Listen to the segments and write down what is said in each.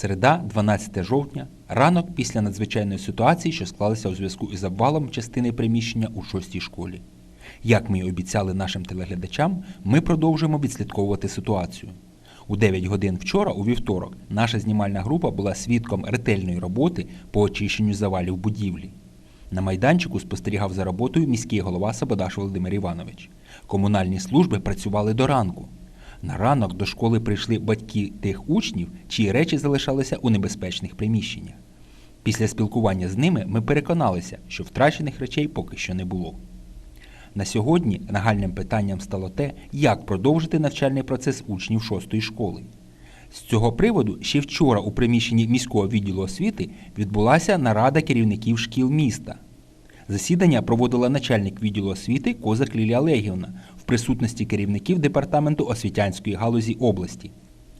Середа, 12 жовтня, ранок після надзвичайної ситуації, що склалася у зв'язку із обвалом частини приміщення у шостій школі. Як ми й обіцяли нашим телеглядачам, ми продовжуємо відслідковувати ситуацію. У 9 годин вчора, у вівторок, наша знімальна група була свідком ретельної роботи по очищенню завалів будівлі. На майданчику спостерігав за роботою міський голова Сабадаш Володимир Іванович. Комунальні служби працювали до ранку. На ранок до школи прийшли батьки тих учнів, чиї речі залишалися у небезпечних приміщеннях. Після спілкування з ними ми переконалися, що втрачених речей поки що не було. На сьогодні нагальним питанням стало те, як продовжити навчальний процес учнів шостої школи. З цього приводу ще вчора у приміщенні міського відділу освіти відбулася нарада керівників шкіл міста. Засідання проводила начальник відділу освіти Козак Лілія Олегівна в присутності керівників департаменту освітянської галузі області.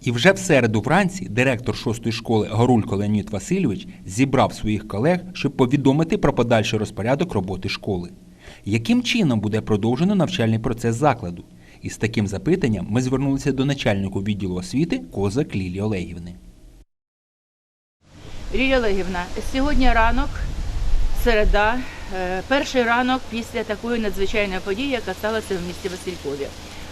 І вже в середу вранці директор шостої школи Горулько Леонід Васильович зібрав своїх колег, щоб повідомити про подальший розпорядок роботи школи. Яким чином буде продовжено навчальний процес закладу? І з таким запитанням ми звернулися до начальнику відділу освіти Козак Лілії Олегівни. Лілія Олегівна, сьогодні ранок, середа, перший ранок після такої надзвичайної події, яка сталася в місті Василькові.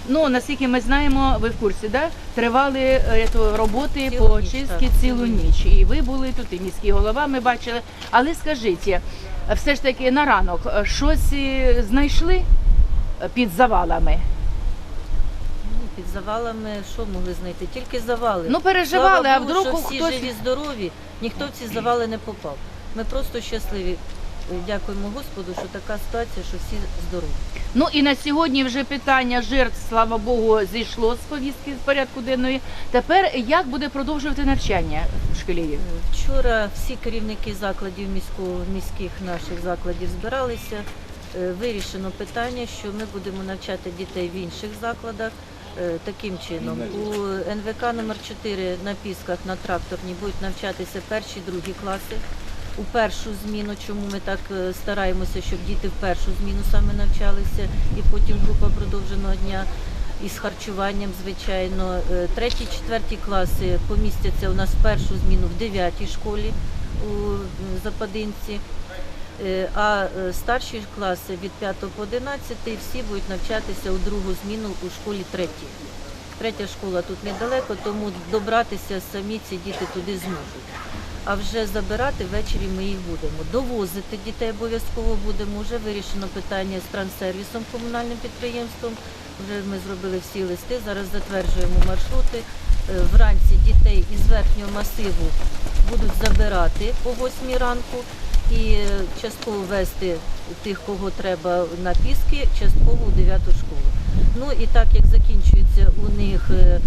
Ну, наскільки ми знаємо, ви в курсі, да? тривали е, то, роботи Цілу по очистці цілу ніч. І ви були тут, і міський голова ми бачили. Але скажіть, е, все ж таки на ранок е, щось е, знайшли е, під завалами? Ну, Під завалами що могли знайти? Тільки завали. Ну, переживали, Слава а Богу, вдруг що всі хтось- живі, здорові, ніхто в ці завали не попав. Ми просто щасливі. Дякуємо Господу, що така ситуація, що всі здорові. Ну і на сьогодні вже питання жертв, слава Богу, зійшло з повістки з порядку денної. Тепер як буде продовжувати навчання в школі? Вчора всі керівники закладів міського, міських наших закладів збиралися. Е, Вирішено питання, що ми будемо навчати дітей в інших закладах. Е, Таким чином, у НВК номер 4 на Пісках на тракторній будуть навчатися перші, другі класи. У першу зміну, чому ми так е, стараємося, щоб діти в першу зміну саме навчалися, і потім група продовженого дня із харчуванням, звичайно. Е, Треті, четверті класи помістяться у нас в першу зміну в дев'ятій школі у Западинці. Е, А старші класи від 5 по 11 всі будуть навчатися у другу зміну у школі третій. Третя школа тут недалеко, тому добратися самі ці діти туди зможуть. А вже забирати ввечері ми їх будемо. Довозити дітей обов'язково будемо. Вже вирішено питання з транссервісом комунальним підприємством. Вже ми зробили всі листи. Зараз затверджуємо маршрути. Е, Вранці дітей із верхнього масиву будуть забирати по 8 ранку і е, частково вести тих, кого треба на піски, частково у 9 школу. Ну і так як закінчується у них е,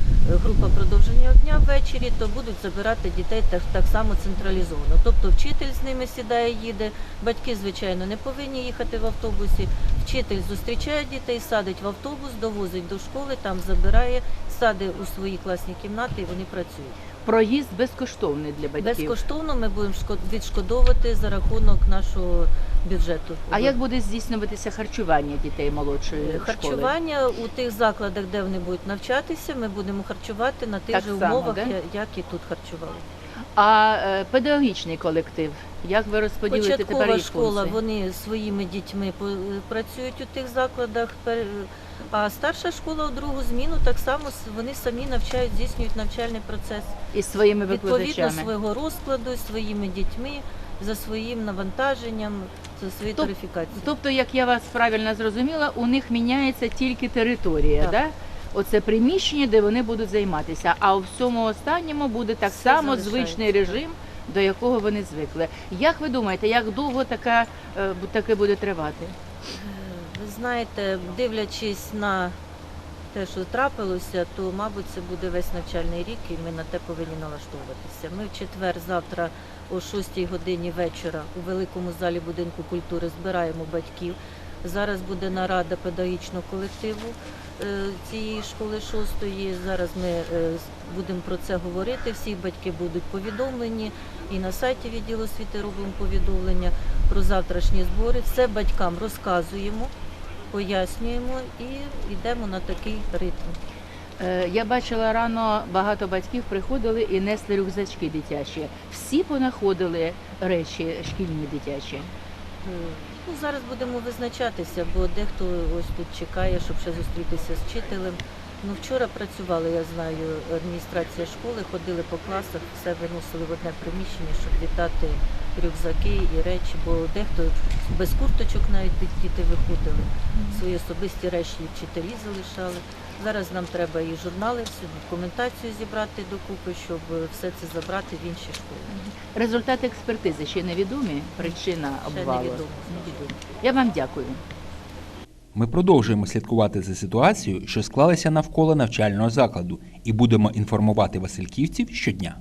група продовження дня ввечері, то будуть забирати дітей так, так само централізовано. Тобто вчитель з ними сідає, їде. Батьки, звичайно, не повинні їхати в автобусі. Вчитель зустрічає дітей, садить в автобус, довозить до школи, там забирає, садить у свої класні кімнати і вони працюють. Проїзд безкоштовний для батьків. Безкоштовно ми будемо шко- відшкодовувати за рахунок нашого бюджету. А як буде здійснюватися харчування дітей молодшої школи? Харчування у тих закладах, де вони будуть навчатися, ми будемо харчувати на тих Так же само, умовах, да? як і тут харчували. А е, педагогічний колектив, як ви розподілите тепер їх школа, функції? вони своїми дітьми по- працюють у тих закладах. пер- А старша школа у другу зміну так само с- вони самі навчають, здійснюють навчальний процес із своїми відповідно викладачами. свого розкладу, своїми дітьми, за своїм навантаженням, за своєю Тоб- тарифікацією. Тобто, як я вас правильно зрозуміла, у них міняється тільки територія, Так. да? Оце приміщення, де вони будуть займатися. А у всьому останньому буде так Все само залишається, звичний режим, до якого вони звикли. Як ви думаєте, як довго така, е, таке буде тривати? Ви знаєте, дивлячись на те, що трапилося, то, мабуть, це буде весь навчальний рік, і ми на те повинні налаштовуватися. Ми в четвер, завтра о 6 годині вечора у великому залі будинку культури збираємо батьків. Зараз буде нарада педагогічного колективу цієї школи шостої. Зараз ми е, будемо про це говорити. Всі батьки будуть повідомлені і на сайті відділу освіти робимо повідомлення про завтрашні збори. Все батькам розказуємо, пояснюємо і йдемо на такий ритм. Е, Я бачила рано багато батьків приходили і несли рюкзачки дитячі. Всі понаходили речі шкільні дитячі. Ну, зараз будемо визначатися, бо дехто ось тут чекає, щоб ще зустрітися з вчителем. Ну, вчора працювали, я знаю, адміністрація школи, ходили по класах, все виносили в одне приміщення, щоб вітати рюкзаки і речі, бо дехто без курточок навіть ді- діти виходили. Свої особисті речі вчителі залишали. Зараз нам треба і журнали, всю документацію зібрати докупи, щоб все це забрати в інші школи. Результати експертизи ще невідомі, причина Ще обвалу. невідомо. Невідомо. Я вам дякую. Ми продовжуємо слідкувати за ситуацією, що склалася навколо навчального закладу, і будемо інформувати васильківців щодня.